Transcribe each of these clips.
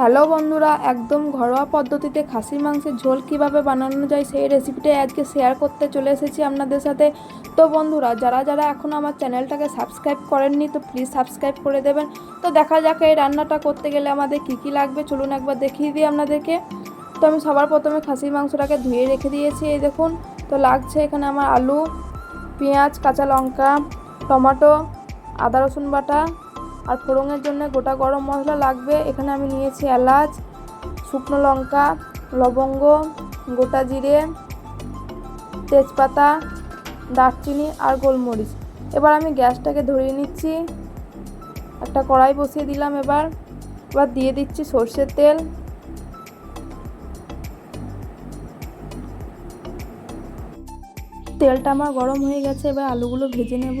Hello বন্ধুরা, একদম ঘরোয়া পদ্ধতিতে খাসির মাংসের ঝোল কীভাবে বানানো যায় সেই রেসিপিটাই আজকে শেয়ার করতে চলে এসেছি আপনাদের সাথে। তো বন্ধুরা, যারা যারা এখনও আমার চ্যানেলটাকে সাবস্ক্রাইব করেননি, তো প্লিজ সাবস্ক্রাইব করে দেবেন। তো দেখা যাক এই রান্নাটা করতে গেলে আমাদের কী কী লাগবে, চলুন একবার দেখিয়ে দিই আপনাদেরকে। তো আমি সবার প্রথমে খাসির মাংসটাকে ধুয়ে রেখে দিয়েছি, এই দেখুন। তো লাগছে এখানে আমার আলু, পেঁয়াজ, কাঁচা লঙ্কা, টমেটো, আদা রসুন বাটা আর ফোড়নের জন্য গোটা গরম মশলা লাগবে। এখানে আমি নিয়েছি এলাচ, শুকনো লঙ্কা, লবঙ্গ, গোটা জিরে, তেজপাতা, দারচিনি আর গোলমরিচ। এবার আমি গ্যাসটাকে ধরিয়ে নিচ্ছি। একটা কড়াই বসিয়ে দিলাম এবার। এবার দিয়ে দিচ্ছি সর্ষের তেল। তেলটা আমার গরম হয়ে গেছে, এবার আলুগুলো ভেজে নেব।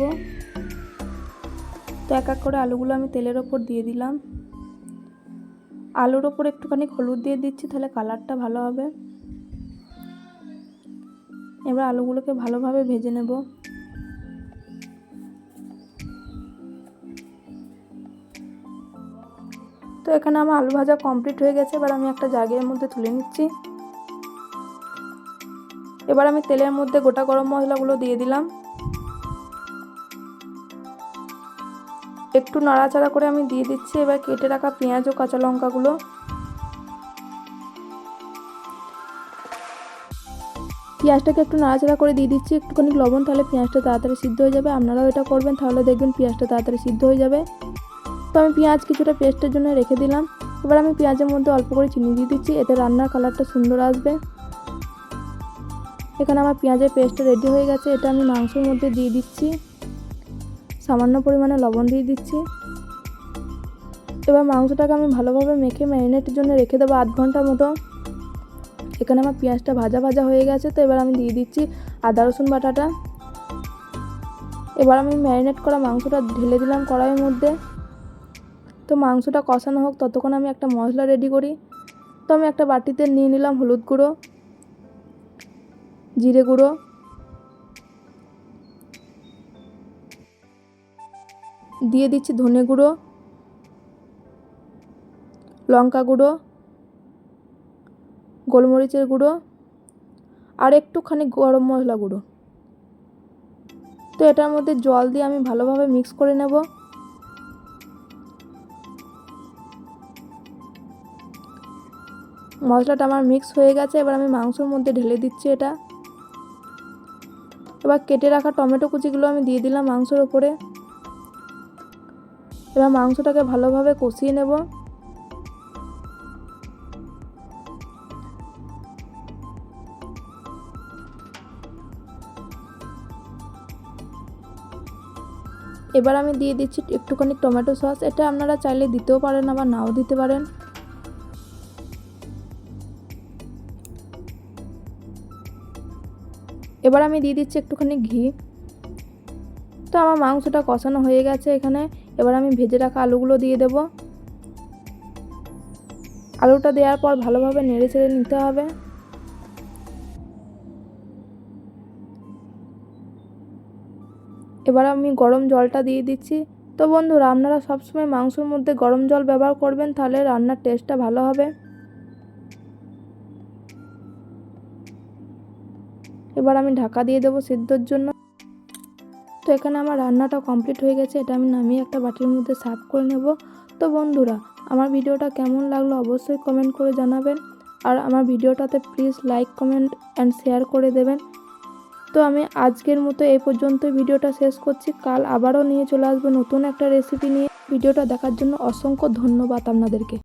তো এক এক করে আলুগুলো আমি তেলের ওপর দিয়ে দিলাম। আলুর ওপর একটুখানি হলুদ দিয়ে দিচ্ছি, তাহলে কালারটা ভালো হবে। এবার আলুগুলোকে ভালোভাবে ভেজে নেব। তো এখানে আমার আলু ভাজা কমপ্লিট হয়ে গেছে, এবার আমি একটা জাগের মধ্যে তুলে নিচ্ছি। এবার আমি তেলের মধ্যে গোটা গরম মশলাগুলো দিয়ে দিলাম। একটু নাড়াচাড়া করে আমি দিয়ে দিচ্ছি। এবার কেটে রাখা পেঁয়াজ ও কাঁচা লঙ্কাগুলো। পেঁয়াজটাকে একটু নাড়াচাড়া করে দিয়ে দিচ্ছি। একটুখানি লবণ, তাহলে পেঁয়াজটা তাড়াতাড়ি সিদ্ধ হয়ে যাবে। আপনারাও এটা করবেন, তাহলে দেখবেন পেঁয়াজটা তাড়াতাড়ি সিদ্ধ হয়ে যাবে। তো আমি পেঁয়াজ কিছুটা পেস্টের জন্য রেখে দিলাম। এবার আমি পেঁয়াজের মধ্যে অল্প করে চিনি দিয়ে দিচ্ছি। এতে রান্নার কালারটা সুন্দর আসবে। এখানে আমার পেঁয়াজের পেস্টটা রেডি হয়ে গেছে। এটা আমি মাংসের মধ্যে দিয়ে দিচ্ছি। সামান্য পরিমাণে লবণ দিয়ে দিচ্ছি। এবার মাংসটাকে আমি ভালোভাবে মেখে ম্যারিনেটের জন্য রেখে দেবো আধ ঘণ্টা মতো। এখানে আমার পেঁয়াজটা ভাজা ভাজা হয়ে গেছে, তো এবার আমি দিয়ে দিচ্ছি আদা, রসুন বাটাটা। এবার আমি ম্যারিনেট করা মাংসটা ঢেলে দিলাম কড়াইয়ের মধ্যে। তো মাংসটা কষানো হোক, ততক্ষণ আমি একটা মশলা রেডি করি। তো আমি একটা বাটিতে নিয়ে নিলাম হলুদ গুঁড়ো, জিরে গুঁড়ো। দিয়ে দিচ্ছি ধনে গুঁড়ো, লঙ্কা গুঁড়ো, গোলমরিচের গুঁড়ো আর একটুখানি গরম মশলা গুঁড়ো। তো এটার মধ্যে জল দিয়ে আমি ভালোভাবে মিক্স করে নেব। মশলাটা আমার মিক্স হয়ে গেছে, এবার আমি মাংসর মধ্যে ঢেলে দিচ্ছি এটা। এবার কেটে রাখা টমেটো কুচিগুলো আমি দিয়ে দিলাম মাংসর ওপরে। এবার মাংসটাকে ভালোভাবে কষিয়ে নেব। এবার আমি দিয়ে দিচ্ছি একটুখানি টমেটো সস। এটা আপনারা চাইলে দিতেও পারেন, আবার নাও দিতে পারেন। এবার আমি দিয়ে দিচ্ছি একটুখানি ঘি। তো আমার মাংসটা কষানো হয়ে গেছে এখানে। এবার আমি ভেজে রাখা আলুগুলো দিয়ে দেব। আলুটা দেওয়ার পর ভালোভাবে নেড়ে ছেড়ে নিতে হবে। এবার আমি গরম জলটা দিয়ে দিচ্ছি। তো বন্ধুরা, আপনারা সবসময় মাংসের মধ্যে গরম জল ব্যবহার করবেন, তাহলে রান্নার টেস্টটা ভালো হবে। এবার আমি ঢাকা দিয়ে দেবো সিদ্ধর জন্য। তো এখানে আমার রান্নাটা কমপ্লিট হয়ে গেছে, এটা আমি নামিয়ে একটা বাটির মধ্যে সার্ভ করে নেব। তো বন্ধুরা, আমার ভিডিওটা কেমন লাগল অবশ্যই কমেন্ট করে জানাবেন। আর আমার ভিডিওটাতে please like comment and share করে দেবেন। তো আমি আজকের মতো এই পর্যন্ত ভিডিওটা শেষ করছি। কাল আবারও নিয়ে চলে আসব নতুন একটা রেসিপি নিয়ে। ভিডিওটা দেখার জন্য অসংখ্য ধন্যবাদ আপনাদেরকে।